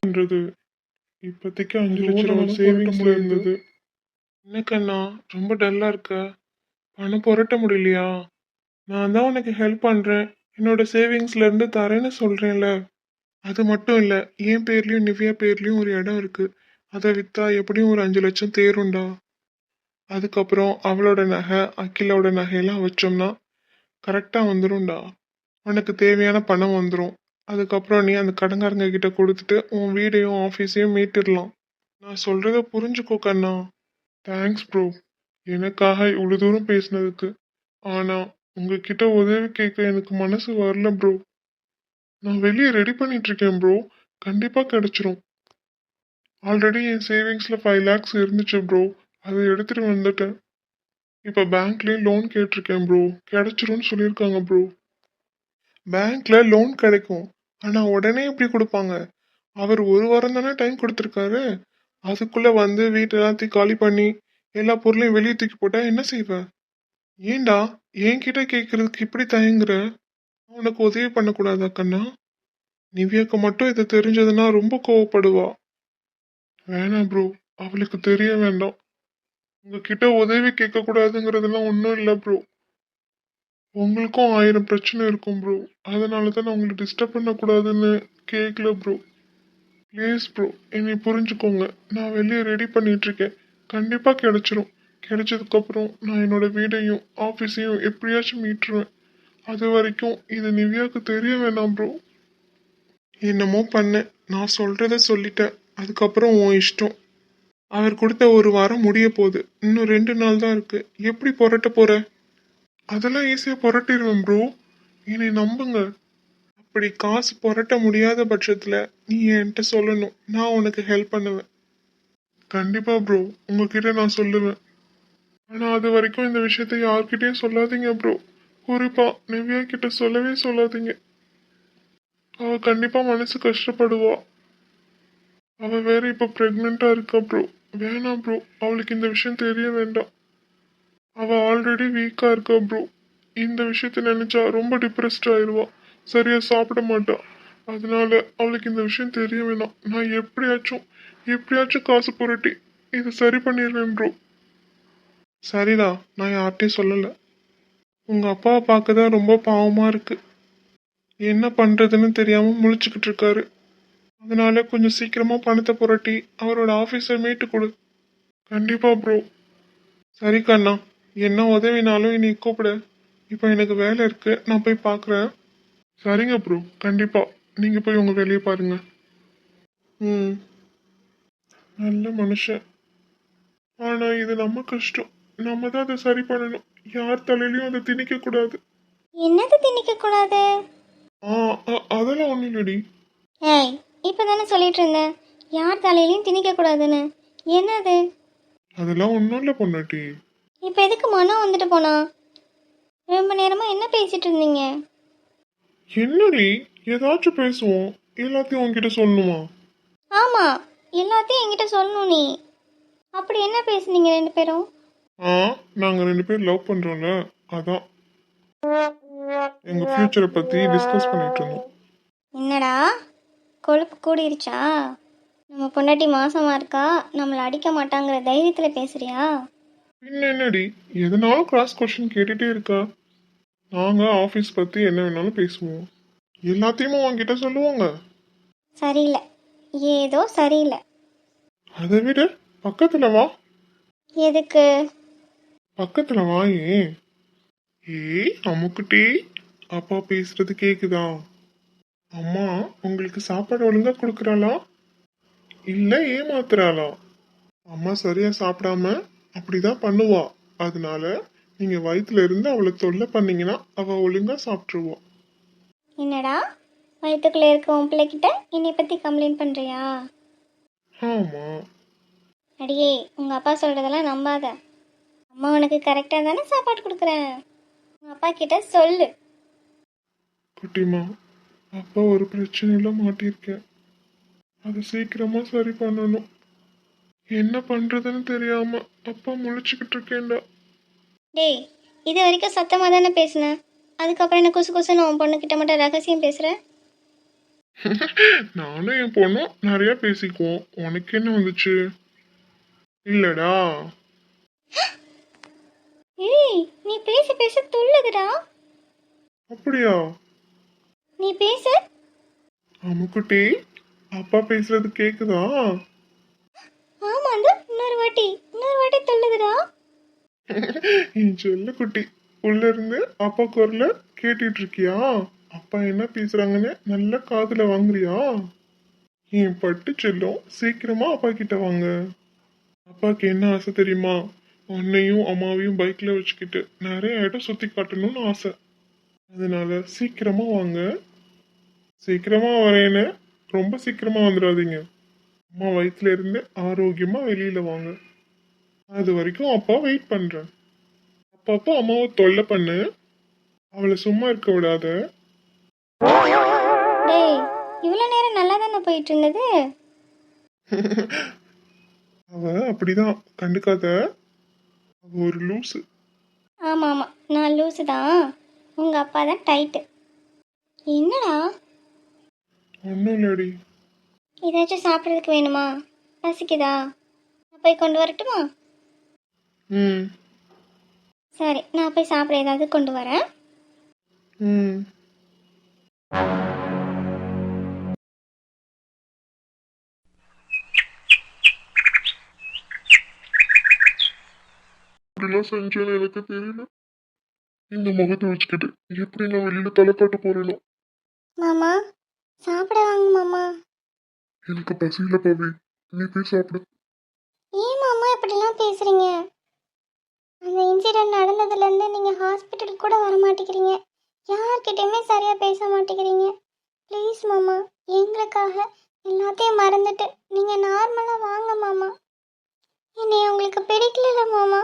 பண்றது இப்போதைக்கு அஞ்சு லட்ச ரூபா சேவிங்ஸ்ல இருந்தது என்ன கண்ணா ரொம்ப டல்லா இருக்க. பணம் புரட்ட முடியலையா? நான் தான் உனக்கு ஹெல்ப் பண்றேன். என்னோட சேவிங்ஸ்ல இருந்து தரேன்னு சொல்றேன்ல. அது மட்டும் இல்ல என் பேர்லயும் நிவ்யா பேர்லயும் ஒரு இடம் இருக்கு. அதை வித்தா எப்படியும் ஒரு அஞ்சு லட்சம் தேரும்டா. அதுக்கப்புறம் அவளோட நகை அகிலோட நகையெல்லாம் வச்சோம்னா கரெக்டாக வந்துடும்டா உனக்கு தேவையான பணம் வந்துடும் அதுக்கப்புறம் நீ அந்த கடங்காரங்க கிட்ட கொடுத்துட்டு உன் வீடையும் ஆஃபீஸையும் மீட்டிடலாம் நான் சொல்கிறத புரிஞ்சுக்கோ கண்ணா. தேங்க்ஸ் ப்ரோ எனக்காக இவ்வளோ தூரம் பேசினதுக்கு. ஆனால் உங்ககிட்ட உதவி கேட்க எனக்கு மனசு வரல ப்ரோ நான் வெளியே ரெடி பண்ணிகிட்ருக்கேன் ப்ரோ கண்டிப்பாக கிடச்சிரும். ஆல்ரெடி என் சேவிங்ஸில் ஃபைவ் லேக்ஸ் இருந்துச்சு ப்ரோ அதை எடுத்துட்டு வந்துட்டேன். இப்போ பேங்க்லேயே லோன் கேட்டிருக்கேன் ப்ரோ கிடைச்சிரும்னு சொல்லியிருக்காங்க ப்ரோ பேங்க்ல லோன் கிடைக்கும். ஆனால் உடனே இப்படி கொடுப்பாங்க? அவர் ஒரு வாரம் தானே டைம் கொடுத்துருக்காரு. அதுக்குள்ளே வந்து வீட்டு எல்லாத்தையும் காலி பண்ணி எல்லா பொருளையும் வெளியே தூக்கி போட்டால் என்ன செய்வ? ஏண்டா என்கிட்ட கேட்குறதுக்கு இப்படி தயங்குற? உனக்கு உதவி பண்ணக்கூடாதா கண்ணா? நிவ்யாக்கு மட்டும் இது தெரிஞ்சதுன்னா ரொம்ப கோவப்படுவா. வேணாம் ப்ரோ அவளுக்கு தெரிய வேண்டாம். உங்ககிட்ட உதவி கேட்க கூடாதுங்கிறதுலாம் ஒன்றும் இல்லை ப்ரோ உங்களுக்கும் ஆயிரம் பிரச்சனை இருக்கும் ப்ரோ அதனால தான் நான் உங்களை டிஸ்டர்ப் பண்ணக்கூடாதுன்னு கேட்கல ப்ரோ ப்ளீஸ் ப்ரோ என்னை புரிஞ்சுக்கோங்க. நான் வெளியே ரெடி பண்ணிட்டு இருக்கேன் கண்டிப்பாக கிடச்சிரும். கிடைச்சதுக்கப்புறம் நான் என்னோட வீடையும் ஆஃபீஸையும் எப்படியாச்சும் மீட்டுருவேன். அது வரைக்கும் இது நிவ்யாவுக்கு தெரிய வேணாம் ப்ரோ என்னமோ பண்ணேன். நான் சொல்கிறத சொல்லிட்டேன். அதுக்கப்புறம் உன் இஷ்டம். அவர் கொடுத்த ஒரு வாரம் முடிய போகுது. இன்னும் ரெண்டு நாள் தான் இருக்கு. எப்படி புரட்ட போற? அதெல்லாம் ஈஸியா புரட்டிடுவேன் ப்ரோ என்னை நம்புங்க. அப்படி காசு புரட்ட முடியாத பட்சத்துல நீ என்கிட்ட சொல்லணும். நான் உனக்கு ஹெல்ப் பண்ணுவேன். கண்டிப்பா ப்ரோ உங்ககிட்ட நான் சொல்லுவேன். ஆனா அது வரைக்கும் இந்த விஷயத்த யார்கிட்டயும் சொல்லாதீங்க ப்ரோ குறிப்பா நிவ்யா கிட்ட சொல்லவே சொல்லாதீங்க. அவ கண்டிப்பா மனசு கஷ்டப்படுவா. அவ வேற இப்ப பிரெக்னெண்டா இருக்கா ப்ரோ வேணாம் ப்ரோ அவளுக்கு இந்த விஷயம் தெரிய வேண்டாம். அவள் ஆல்ரெடி வீக்காக இருக்கா ப்ரோ இந்த விஷயத்த நினச்சா ரொம்ப டிப்ரெஸ்ட் ஆயிடுவா சரியா சாப்பிட மாட்டா. அதனால அவளுக்கு இந்த விஷயம் தெரிய வேணாம். நான் எப்படியாச்சும் எப்படியாச்சும் காசு புரட்டி இதை சரி பண்ணிடுவேன் ப்ரோ சரிடா நான் யார்கிட்டயும் சொல்லலை. உங்கள் அப்பாவை பார்க்க தான் ரொம்ப பாவமாக இருக்குது என்ன பண்ணுறதுன்னு தெரியாமல் முழிச்சுக்கிட்டு இருக்காரு. அதனால கொஞ்சம் சீக்கிரமா பணத்தை புரட்டி அவரோட ஆபீஸை மீட்டு கொடு. கண்டிப்பா ப்ரோ சரி கண்ணா. என்ன உதவினாலும் நீ கூப்பிடு. இப்போ எனக்கு வேலை இருக்கு. நான் போய் பார்க்குறேன் சரிங்க ப்ரோ கண்டிப்பா. நீங்க போய் உங்க வேலையை பாருங்க. ம். நல்ல மனுஷன். ஆனா இது நம்ம கஷ்டம். நம்ம தான் அதை சரி பண்ணணும். யார் தலையிலயும் அதை திணிக்க கூடாது. என்னது திணிக்க கூடாது? ஆ அ- அதெல்லாம் ஒன்றும் இல்லடி. ஏய் இப்போ தானே சொல்லிட்டு இருந்தேன் யார் தலையிலையும் திணிக்க கூடாதுன்னு. என்னது? அதெல்லாம் ஒன்றும் இல்லை பொண்ணாட்டி இப்போ எதுக்கு மனம் வந்துட்டு போனா? ரொம்ப நேரமா என்ன பேசிட்டு இருந்தீங்க? என்னடி? ஏதாச்சும் பேசுவோம். எல்லாத்தையும் உன்கிட்ட சொல்லணுமா? ஆமா. எல்லாத்தையும் என்கிட்ட சொல்லணும் நீ. அப்படி என்ன பேசுனீங்க ரெண்டு பேரும்? ஆ நாங்க ரெண்டு பேரும் லவ் பண்றோம்ல அதான். எங்க ஃபியூச்சரை பத்தி டிஸ்கஸ் பண்ணிட்டு இருந்தோம். என்னடா? கொழுப்பு கூடிருச்சா? நம்ம பொண்டாட்டி மாசமா இருக்கா? நம்மளை அடிக்க மாட்டாங்கிற தைரியத்துல பேசுறியா? பின்ன என்னடி? எதனாலும் கிராஸ் கொஸ்டின் கேட்டுட்டே இருக்கா? நாங்க ஆபீஸ் பத்தி என்ன வேணாலும் பேசுவோம். எல்லாத்தையுமே உன்கிட்ட சொல்லுவாங்க. சரியில்லை. ஏதோ சரியில்லை. அதை விட பக்கத்துல வா. எதுக்கு? பக்கத்துல வா ஏன்? ஏய் அம்முக்குட்டி அப்பா பேசுறது கேக்குதா? அம்மா உங்களுக்கு சாப்பாடு ஒழுங்கா கொடுக்குறாளா? இல்ல ஏமாத்துறாளா? அம்மா சரியா சாப்பிடாம அப்படிதான் பண்ணுவா. அதனால நீங்க வயித்துல இருந்து அவளை தொல்லை பண்ணீங்கன்னா அவ ஒழுங்கா சாப்பிட்டுருவா. என்னடா? வயிற்றுக்குள்ள இருக்க உன் பிள்ளைகிட்ட என்னை பத்தி கம்ப்ளைண்ட் பண்றியா? ஆமா. அடியே உங்க அப்பா சொல்றதெல்லாம் நம்பாத. அம்மா உனக்கு கரெக்டா தானே சாப்பாடு கொடுக்குறேன். உங்க அப்பா கிட்ட சொல்லு. குட்டிமா அப்பா ஒரு பிரச்சனையில மாட்டியிருக்கேன் அதை சீக்கிரமா சரி பண்ணணும். என்ன பண்றதுன்னு தெரியாம அப்பா முழிச்சுக்கிட்டு இருக்கேன்டா. டேய் இது வரைக்கும் சத்தமாக தானே பேசினேன் அதுக்கப்புறம் என்ன குசு குசுன்னு உன் பொண்ணுக்கிட்ட மட்டும் ரகசியம் பேசுகிற நானும் என் பொண்ணும் நிறைய பேசிக்குவோம். உனக்கு என்ன வந்துச்சு? இல்லடா. ஏய் நீ பேச பேச துள்ளுதுடா. அப்படியா? நீ பேச. அம்முக்குட்டி அப்பா பேசுறது கேக்குதா? ஆமாங்க இன்னொரு வாட்டி இன்னொரு வாட்டி துள்ளுதுடா செல்ல குட்டி உள்ள இருந்து அப்பா குரல கேட்டுட்டு இருக்கியா? அப்பா என்ன பேசுறாங்கன்னு நல்ல காதுல வாங்குறியா? என் பட்டு செல்லம் சீக்கிரமா அப்பா கிட்ட வாங்க. அப்பாக்கு என்ன ஆசை தெரியுமா? உன்னையும் அம்மாவையும் பைக்ல வச்சுக்கிட்டு நிறைய இடம் சுத்தி காட்டணும்னு ஆசை. அதனால சீக்கிரமா வாங்க. சீக்கிரமா வரேன்னு ரொம்ப சீக்கிரமா வந்துடாதீங்க. அம்மா வயிற்றுல இருந்து ஆரோக்கியமா வெளியில வாங்க. அது வரைக்கும் அப்பா வெயிட் பண்றேன். அப்பப்போ அம்மாவை தொல்லை பண்ணு. அவளை சும்மா இருக்க விடாத. டேய் இவ்வளோ நேரம் நல்லா தானே போயிட்டு இருந்தது அவ அப்படிதான் கண்டுக்காத. அவ ஒரு லூசு. ஆமாம் ஆமாம் நான் லூசு தான் உங்கள் அப்பா தான் டைட்டு என்னடா? ஒன்றும் இல்லடி ஏதாச்சும் சாப்பிட்றதுக்கு வேணுமா? பசிக்குதா? நான் போய் கொண்டு வரட்டுமா? ம். சரி நான் போய் சாப்பிட ஏதாவது கொண்டு வரேன். ம். இப்படிலாம் செஞ்சேன்னு எனக்கு தெரியல. இந்த முகத்தை வச்சுக்கிட்டு எப்படி நான் வெளியில தலை காட்ட போறேனோ? மாமா சாப்பிட வாங்க மாமா. எனக்கு பசியில பவி. நீ போய் சாப்பிடு. ஏன் மாமா இப்படிலாம் பேசுகிறீங்க அந்த இன்சிடென்ட் நடந்ததுலேருந்து நீங்கள் ஹாஸ்பிட்டல் கூட வர மாட்டேங்கிறீங்க. யார்கிட்டயுமே சரியாக பேச மாட்டேங்கிறீங்க. ப்ளீஸ் மாமா எங்களுக்காக எல்லாத்தையும் மறந்துட்டு நீங்கள் நார்மலாக வாங்க மாமா. என்னை உங்களுக்கு பிடிக்கல மாமா.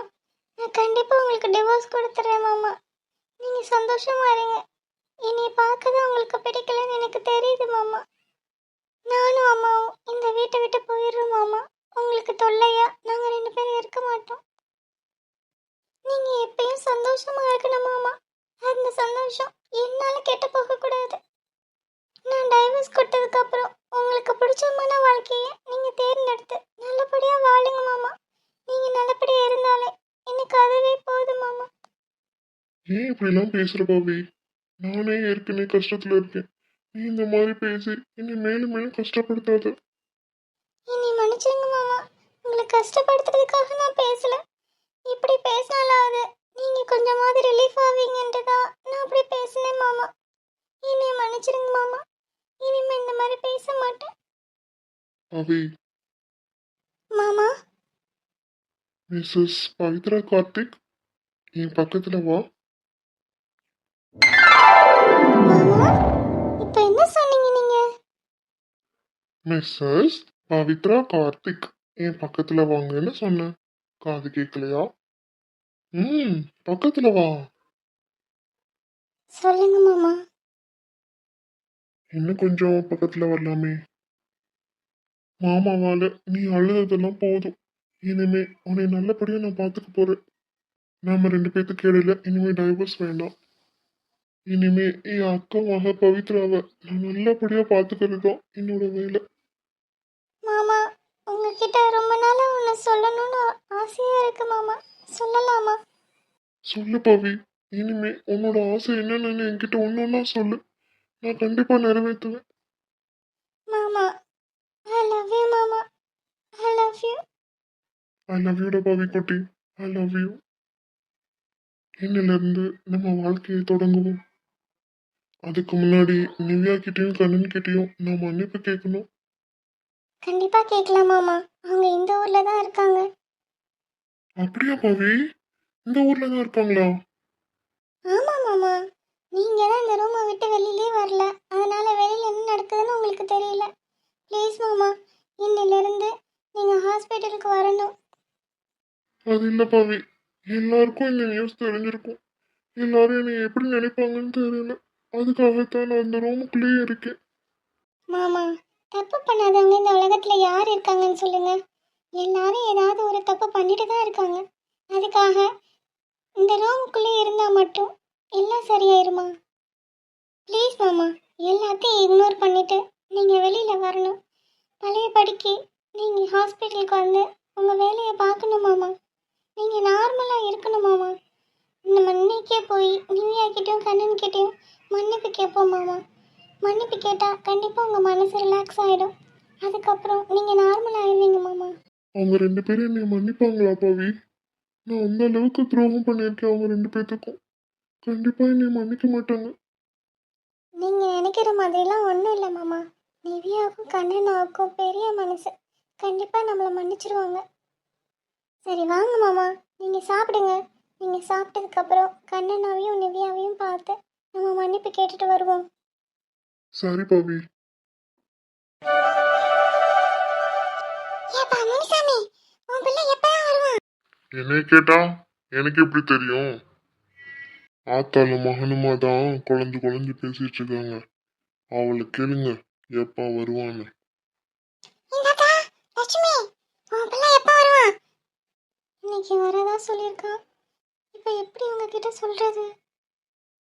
நான் கண்டிப்பாக உங்களுக்கு டிவோர்ஸ் கொடுத்துட்றேன் மாமா. நீங்கள் சந்தோஷமா இருங்க. என்னை பார்க்கதான் உங்களுக்கு பிடிக்கலன்னு எனக்கு தெரியுது மாமா. நானும் அம்மாவும் இந்த வீட்டை விட்டு போயிடுறோம் மாமா. உங்களுக்கு தொல்லையா? நாங்கள் ரெண்டு பேரும் இருக்க மாட்டோம். நீங்கள் எப்பயும் சந்தோஷமா இருக்கணும் மாமா. அந்த சந்தோஷம் என்னால் கெட்டு போகக்கூடாது. நான் டைவர்ஸ் கொடுத்ததுக்கப்புறம் உங்களுக்கு பிடிச்சமான வாழ்க்கையை நீங்கள் தேர்ந்தெடுத்து நல்லபடியாக வாழுங்க மாமா. நீங்கள் நல்லபடியாக இருந்தாலே எனக்கு அதுவே போதும் மாமா. ஏன் இப்படிலாம் பேசுகிற பாவி நானே ஏற்கனவே கஷ்டத்துல இருக்கேன். நீ இந்த மாதிரி பேசி என்னை மேலும் மேலும் கஷ்டப்படுத்தாத. என்னை மன்னிச்சிருங்க மாமா. உங்களை கஷ்டப்படுத்துறதுக்காக நான் பேசல. இப்படி பேசினாலாவது நீங்க கொஞ்சமாவது ரிலீஃப் ஆவீங்கன்ட்டு தான் நான் அப்படி பேசினேன் மாமா. என்னை மன்னிச்சிருங்க மாமா. இனிமே இந்த மாதிரி பேச மாட்டேன். அவி மாமா. மிஸ்ஸஸ் பவித்ரா கார்த்திக் என் பக்கத்துல வா. மாமா இப்போ என்ன சொன்னீங்க நீங்க? மிஸ்ஸஸ் பவித்ரா கார்த்திக் என் பக்கத்துல வாங்கன்னு சொன்னேன். காது கேட்கலையா ம் பக்கத்துல வா. சொல்லுங்க மாமா. இன்னும் கொஞ்சம் பக்கத்துல வரலாமே. மாமாவால நீ அழுததெல்லாம் போதும். இனிமே உன்னை நல்லபடியா நான் பாத்துக்க போறேன். நாம ரெண்டு பேத்துக்கு இடையில இனிமே டைவர்ஸ் வேண்டாம். இனிமே என் அக்கா மக பவித்ராவை நான் நல்லபடியா பாத்துக்கிறது தான் என்னோட வேலை. மாமா உங்ககிட்ட ரொம்ப நாளா ஒன்று சொல்லணும்னு ஆசையா இருக்கு மாமா. சொல்லலாமா? சொல்லு பவி இனிமே உன்னோட ஆசை என்னன்னு என்கிட்ட ஒன்னொன்னா சொல்லு. நான் கண்டிப்பா நிறைவேற்றுவேன். மாமா ஐ லவ் யூ மாமா. I love you I love யூடா Pavi குட்டி. ஐ லவ் யூ இன்னிலிருந்து நம்ம வாழ்க்கையை தொடங்குவோம். அதுக்கு முன்னாடி நிவ்யா கிட்டயும் கண்ணன் கிட்டயும் நான் மன்னிப்பு கேட்கணும். கண்டிப்பா கேட்கலாம் மாமா. அவங்க இந்த ஊர்ல தான் இருக்காங்க. அப்படியா பவி? இந்த ஊர்ல தான் இருக்காங்களா ஆமா மாமா. நீங்க தான் இந்த ரூமை விட்டு வெளியிலே வரல. அதனால வெளியில என்ன நடக்குதுன்னு உங்களுக்கு தெரியல. ப்ளீஸ் மாமா இன்னிலிருந்து நீங்க ஹாஸ்பிட்டலுக்கு வரணும். அது இல்ல பவி. எல்லாருக்கும் இந்த நியூஸ் தெரிஞ்சிருக்கும். எல்லாரும் என்னை எப்படி நினைப்பாங்கன்னு தெரியல. அதுக்காகத்தான் நான் இந்த ரூமுக்குள்ளேயே இருக்கேன். மாமா தப்பு பண்ணாதவங்க இந்த உலகத்துல யார் இருக்காங்கன்னு சொல்லுங்க. எல்லாரும் ஏதாவது ஒரு தப்பு பண்ணிட்டு தான் இருக்காங்க. அதுக்காக இந்த ரூமுக்குள்ளே இருந்தால் மட்டும் எல்லாம் சரியாயிருமா? ப்ளீஸ் மாமா எல்லாத்தையும் இக்னோர் பண்ணிட்டு நீங்கள் வெளியில் வரணும். பழைய படிக்கு நீங்கள் ஹாஸ்பிட்டலுக்கு வந்து உங்கள் வேலையை பார்க்கணும் மாமா. நீங்கள் நார்மலாக இருக்கணும் மாமா. நம்ம இன்னைக்கே போய் நிவ்யா கிட்டேயும் கண்ணன் கிட்டேயும் மன்னிப்பு கேட்போம் மாமா. மன்னிப்பு கேட்டால் கண்டிப்பாக உங்கள் மனசு ரிலாக்ஸ் ஆகிடும் அதுக்கப்புறம் நீங்கள் நார்மல் ஆயிடுவீங்க மாமா. அவங்க ரெண்டு பேரும் என்னை மன்னிப்பாங்களா பாவி? நான் அந்த அளவுக்கு துரோகம் பண்ணியிருக்கேன் அவங்க ரெண்டு பேர்த்துக்கும் கண்டிப்பா என்னை மன்னிக்க மாட்டாங்க. நீங்கள் நினைக்கிற மாதிரிலாம் ஒன்றும் இல்லை மாமா. நிவ்யாவுக்கும் கண்ணனாவுக்கும் பெரிய மனசு. கண்டிப்பாக நம்மளை மன்னிச்சிருவாங்க. சரி வாங்க மாமா. நீங்கள் சாப்பிடுங்க. நீங்கள் சாப்பிட்டதுக்கப்புறம் கண்ணனாவையும் நிவ்யாவையும் பார்த்து நம்ம மன்னிப்பு கேட்டுட்டு வருவோம். சரி பாவி ஏப்பா முனிசாமி உன் பிள்ளை எப்பதான் வருவான்? என்னை கேட்டா? எனக்கு எப்படி தெரியும்? ஆத்தாலும் மகனுமா தான் குழஞ்சு குழஞ்சு பேசிட்டு இருக்காங்க. அவளை கேளுங்க எப்பா வருவான்னு. இந்தாக்கா லட்சுமி உன் பிள்ளை எப்போ வருவான்? இன்னைக்கு வரதா சொல்லியிருக்கான். இப்போ எப்படி உங்ககிட்ட சொல்றது?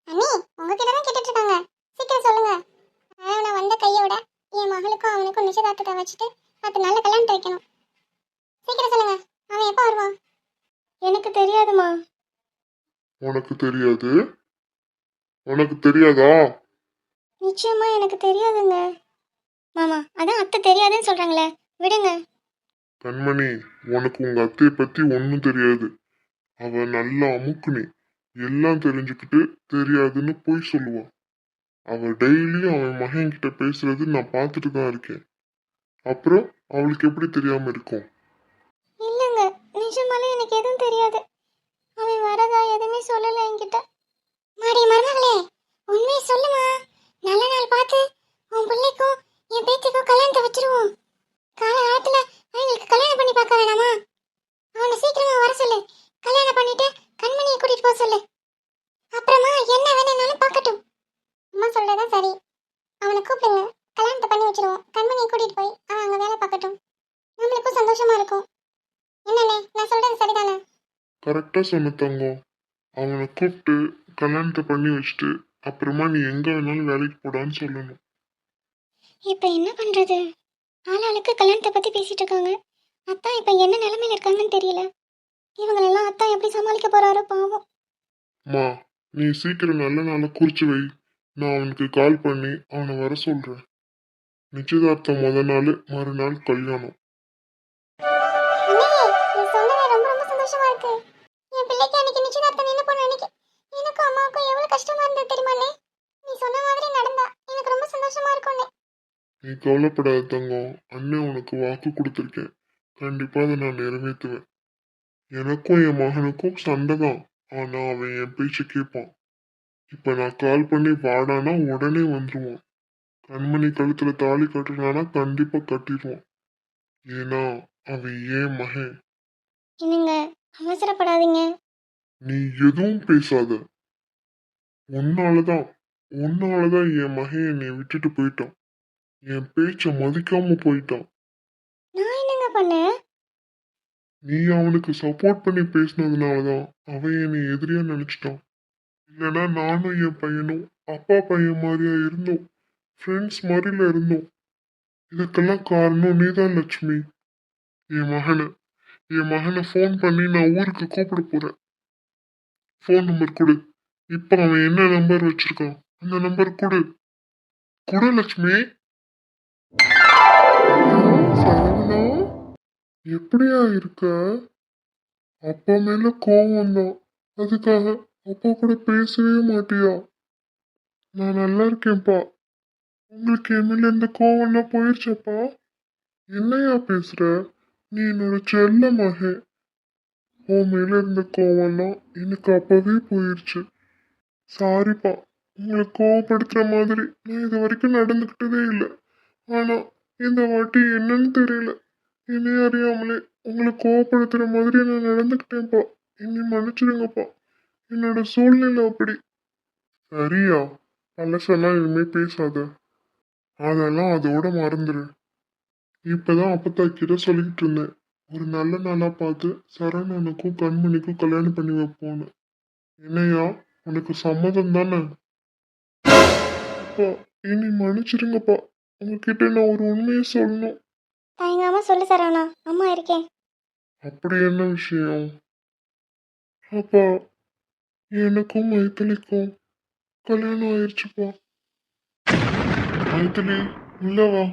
அண்ணி உங்ககிட்ட தான் கேட்டுட்டு இருக்காங்க சீக்கிரம் சொல்லுங்க. அவனை வந்த கையோட என் மகளுக்கும் அவனுக்கும் நிச்சயதார்த்தத்தை வச்சுட்டு பத்து நாள்ல கல்யாணத்தை வைக்கணும். சீக்கிரம் சொல்லுங்க. அவன் எப்போ வருவான்? எனக்கு தெரியாதுமா உனக்கு தெரியாது? உனக்கு தெரியாதா? நிச்சயமா எனக்கு தெரியாதுங்க. மாமா அதான் அத்தை தெரியாதுன்னு சொல்றாங்களே. விடுங்க. கண்மணி உனக்கு உங்க அத்தையை பத்தி ஒன்றும் தெரியாது. அவ நல்லா அமுக்குனி. எல்லாம் தெரிஞ்சுக்கிட்டு தெரியாதுன்னு போய் சொல்லுவான். அவ டெய்லியும் அவன் மகன் கிட்ட பேசுறது நான் பார்த்துட்டு தான் இருக்கேன். அப்புறம் அவளுக்கு எப்படி தெரியாம இருக்கும்? இல்லைங்க நிஜமாலே எனக்கு எதுவும் தெரியாது. அவன் வரதா எதுவுமே சொல்லல என்கிட்ட மாடி மருமகளே உண்மையை சொல்லுமா நல்ல நாள் பார்த்து உன் பிள்ளைக்கும் என் பேத்திக்கும் கல்யாணத்தை வச்சிருவோம் காலகாலத்துல அவங்களுக்கு கல்யாணம் பண்ணி பார்க்க வேணாமா அவனை சீக்கிரமா வர சொல்லு கல்யாணம் பண்ணிட்டு கண்மணியை கூட்டிட்டு போக சொல்லு அப்புறமா என்ன வேணும்னாலும் பார்க்கட்டும் அம்மா சொல்றதா சரி அவனை கூப்பிடுங்க கல்யாணத்தை பண்ணி வச்சிருவோம் கண்மணியை கூட்டிட்டு போய் அவன் அங்க வேலை பார்க்கட்டும் நம்மளுக்கும் சந்தோஷமா இருக்கும் என்னண்ணே நான் சொல்றது சரிதானே கரெக்டா சொன்ன தங்கம். அவனை கூப்பிட்டு கல்யாணத்தை பண்ணி வச்சுட்டு அப்புறமா நீ எங்க வேணாலும் வேலைக்கு போடான்னு சொல்லணும். இப்போ என்ன பண்றது? ஆளாளுக்கு கல்யாணத்தை பத்தி பேசிட்டு இருக்காங்க. அத்தா இப்போ என்ன நிலைமையில இருக்காங்கன்னு தெரியல. இவங்களெல்லாம் அத்தா எப்படி சமாளிக்க போறாரோ பாவம். மா நீ சீக்கிரம் நல்ல நாளை குறிச்சு வை. நான் அவனுக்கு கால் பண்ணி அவனை வர சொல்றேன். நிச்சயதார்த்தம் முத நாள் மறுநாள் கல்யாணம். நிச்சயதார்த்தம் நின்று போன அன்னைக்கு எனக்கும் அம்மாவுக்கும் எவ்வளவு கஷ்டமா இருந்தது தெரியுமாண்ணே நீ சொன்ன மாதிரி நடந்தா எனக்கு ரொம்ப சந்தோஷமா இருக்கும்ண்ணே நீ கவலைப்படாத தங்கம். அண்ணன் உனக்கு வாக்கு கொடுத்துருக்கேன். கண்டிப்பா அதை நான் நிறைவேற்றுவேன். எனக்கும் என் மகனுக்கும் சண்டை தான். ஆனா அவன் என் பேச்சை கேட்பான். இப்ப நான் கால் பண்ணி வாடானா உடனே வந்துருவான். கண்மணி கழுத்துல தாலி கட்டுறானா கண்டிப்பா கட்டிடுவான். ஏன்னா அவன் ஏன் மகன். என்னங்க அவசரப்படாதீங்க. நீ எதுவும் பேசாத. உன்னாலதான் உன்னாலதான் என் மகன் என்னை விட்டுட்டு போயிட்டான். என் பேச்ச மதிக்காம போயிட்டான். நான் என்னங்க பண்ணேன் நீ அவனுக்கு சப்போர்ட் பண்ணி பேசினதுனாலதான் அவன் என்னை எதிரியா நினைச்சிட்டான். இல்லைன்னா நானும் என் பையனும் அப்பா பையன் மாதிரியா இருந்தோம். ஃப்ரெண்ட்ஸ் மாதிரில இருந்தோம். இதுக்கெல்லாம் காரணம் நீதான் லட்சுமி. என் மகனை என் மகனை ஃபோன் பண்ணி நான் ஊருக்கு கூப்பிட போறேன். ஃபோன் நம்பர் கொடு. இப்போ அவன் என்ன நம்பர் வச்சிருக்கான்? அந்த நம்பர் கொடு. கொடு லட்சுமி. சரவணா எப்படியா இருக்க? அப்பா மேல கோவம் தான் அதுக்காக அப்பா கூட பேசவே மாட்டியா? நான் நல்லா இருக்கேன்ப்பா. உங்களுக்கு என் மேல இந்த கோவம்லாம் போயிடுச்சப்பா என்னையா பேசுற? நீ என்னோட செல்ல மகன் உன் மேல இருந்த கோவம்லாம் எனக்கு அப்பவே போயிடுச்சு சாரிப்பா உங்களை கோவப்படுத்துற மாதிரி நான் இது வரைக்கும் நடந்துக்கிட்டதே இல்லை. ஆனா இந்த வாட்டி என்னன்னு தெரியல. என்னையே அறியாமலே உங்களை கோவப்படுத்துற மாதிரி நான் நடந்துக்கிட்டேன்ப்பா. என்னை மன்னிச்சிடுங்கப்பா. என்னோட சூழ்நிலை அப்படி. சரியா பழசெல்லாம் இனிமே பேசாத. அதெல்லாம் அதோட மறந்துடு இப்பதான் அப்பத்தா கிட்ட சொல்லிக்கிட்டு இருந்தேன். ஒரு நல்ல நாளா பார்த்து சரவணனுக்கும் கண்மணிக்கும் கல்யாணம் பண்ணி வைப்போன்னு. என்னையா? உனக்கு சம்மதம் தானே? அப்பா இனி மன்னிச்சிருங்கப்பா. உங்ககிட்ட நான் ஒரு உண்மையை சொல்லணும். தயங்காம சொல்லு சரவணா. அம்மா இருக்கேன். அப்படி என்ன விஷயம்? அப்பா எனக்கும் மைத்திலிக்கும் கல்யாணம் ஆயிடுச்சுப்பா. மைத்திலி உள்ள வா.